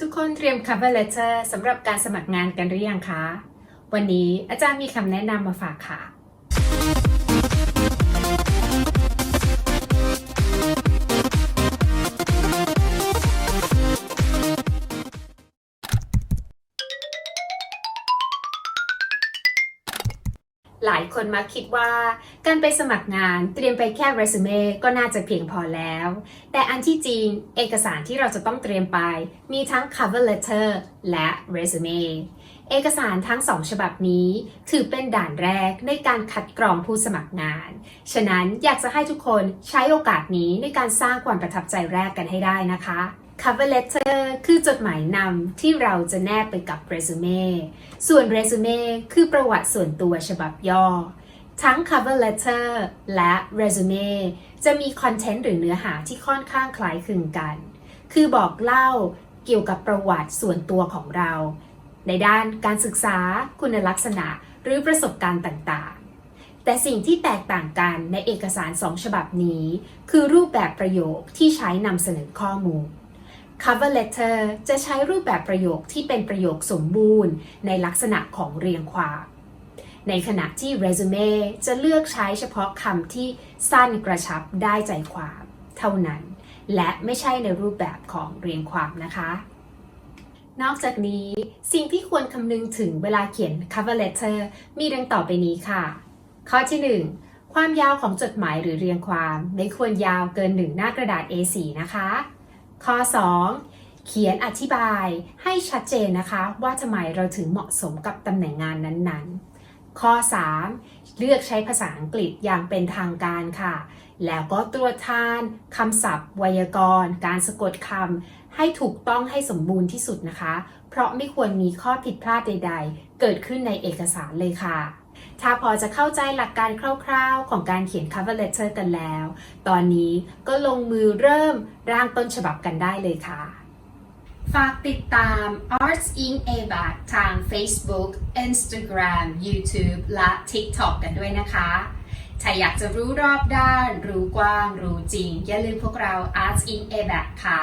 ทุกคนเตรียม cover letter สำหรับการสมัครงานกันหรือยังคะ วันนี้อาจารย์มีคำแนะนำมาฝากค่ะ หลายคนมักคิดว่า การไปสมัครงานเตรียมไปแค่เรซูเม่ก็น่าจะเพียงพอแล้ว แต่อันที่จริงเอกสารที่เราจะต้องเตรียมไป มีทั้ง cover letter และเรซูเม่เอกสารทั้งสองฉบับนี้ถือเป็นด่านแรกในการคัดกรองผู้สมัครงาน ฉะนั้นอยากจะให้ทุกคนใช้โอกาสนี้ในการสร้างความประทับใจแรกกันให้ได้นะคะ cover letter คือจดหมายนำที่เราจะแนบไปกับเรซูเม่ส่วนเรซูเม่คือประวัติส่วนตัวฉบับย่อ ทั้ง cover letter และเรซูเม่จะมีคอนเทนต์หรือเนื้อหาที่ค่อนข้างคล้ายคลึงกัน คือบอกเล่าเกี่ยวกับประวัติส่วนตัวของเรา ในด้านการศึกษาคุณลักษณะหรือประสบการณ์ต่างๆ แต่สิ่งที่แตกต่างกันในเอกสารสองฉบับนี้ คือรูปแบบประโยคที่ใช้นำเสนอข้อมูล cover letter จะใช้รูปแบบประโยคที่เป็นประโยคสมบูรณ์ ในลักษณะของเรียงความ ในขณะที่ resume จะเลือกใช้เฉพาะคำที่สั้นกระชับได้ใจความ เท่านั้น และไม่ใช่ในรูปแบบของเรียงความนะคะ นอกจากนี้สิ่งที่ควรคำนึงถึงเวลาเขียน cover letter มีดังต่อไปนี้ค่ะ ข้อที่ 1ความยาวของจดหมายหรือเรียงความไม่ควรยาวเกินหนึ่งหน้ากระดาษ A4 นะคะ ข้อ 2 เขียนอธิบายให้ชัดเจนนะคะ ว่าทำไมเราถึงเหมาะสมกับตำแหน่งงานนั้นๆ ข้อ 3 เลือกใช้ภาษาอังกฤษอย่างเป็นทางการค่ะ แล้วก็ตรวจทานคำศัพท์ ไวยากรณ์ การสะกดคำให้ถูกต้องให้สมบูรณ์ที่สุดนะคะ เพราะไม่ควรมีข้อผิดพลาดใด ๆ เกิดขึ้นในเอกสารเลยค่ะ ถ้าพอจะเข้าใจหลักการคร่าวๆ ของการเขียน cover letter กันแล้ว ตอนนี้ก็ลงมือเริ่มร่างต้นฉบับกันได้เลยค่ะ ฝากติดตาม Arts in ABAC ทาง Facebook Instagram YouTube และ TikTok กันด้วยนะคะ ถ้าอยากจะรู้รอบด้าน รู้กว้าง รู้จริง อย่าลืมพวกเรา Arts in ABAC ค่ะ